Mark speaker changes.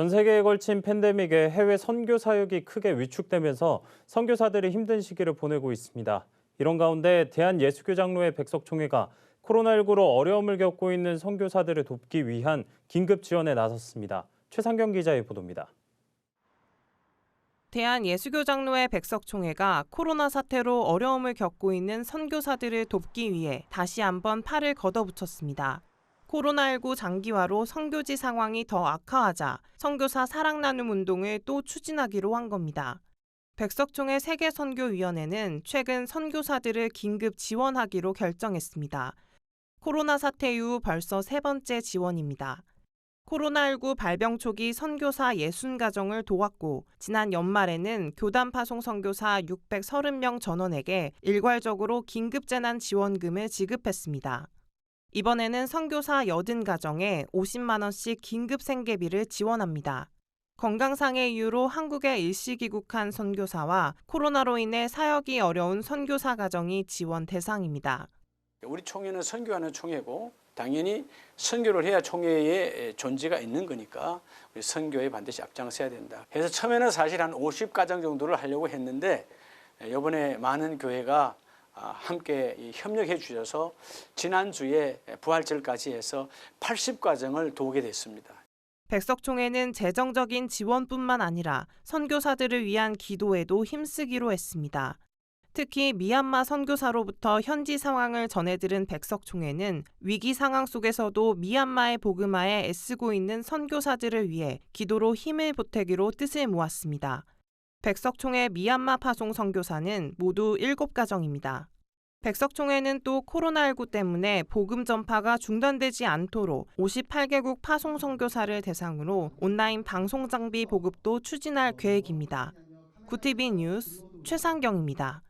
Speaker 1: 전 세계에 걸친 팬데믹에 해외 선교 사역이 크게 위축되면서 선교사들이 힘든 시기를 보내고 있습니다. 이런 가운데 대한예수교장로회 백석총회가 코로나19로 어려움을 겪고 있는 선교사들을 돕기 위한 긴급 지원에 나섰습니다. 최상경 기자의 보도입니다.
Speaker 2: 대한예수교장로회 백석총회가 코로나 사태로 어려움을 겪고 있는 선교사들을 돕기 위해 다시 한번 팔을 걷어붙였습니다. 코로나19 장기화로 선교지 상황이 더 악화하자 선교사 사랑 나눔 운동을 또 추진하기로 한 겁니다. 백석총회 세계선교위원회는 최근 선교사들을 긴급 지원하기로 결정했습니다. 코로나 사태 이후 벌써 세 번째 지원입니다. 코로나19 발병 초기 선교사 60가정을 도왔고 지난 연말에는 교단 파송 선교사 630명 전원에게 일괄적으로 긴급재난 지원금을 지급했습니다. 이번에는 선교사 80가정에 50만 원씩 긴급 생계비를 지원합니다. 건강상의 이유로 한국에 일시 귀국한 선교사와 코로나로 인해 사역이 어려운 선교사 가정이 지원 대상입니다.
Speaker 3: 우리 총회는 선교하는 총회고 당연히 선교를 해야 총회의 존재가 있는 거니까 우리 선교에 반드시 앞장서야 된다. 그래서 처음에는 사실 한 50가정 정도를 하려고 했는데 이번에 많은 교회가 아, 함께 협력해 주셔서 지난주에 부활절까지 해서 80가정을 도우게 됐습니다.
Speaker 2: 백석총회는 재정적인 지원뿐만 아니라 선교사들을 위한 기도에도 힘쓰기로 했습니다. 특히 미얀마 선교사로부터 현지 상황을 전해들은 백석총회는 위기 상황 속에서도 미얀마의 복음화에 애쓰고 있는 선교사들을 위해 기도로 힘을 보태기로 뜻을 모았습니다. 백석총회 미얀마 파송 선교사는 모두 7가정입니다. 백석총회는 또 코로나19 때문에 복음 전파가 중단되지 않도록 58개국 파송 선교사를 대상으로 온라인 방송 장비 보급도 추진할 계획입니다. 구티비 뉴스 최상경입니다.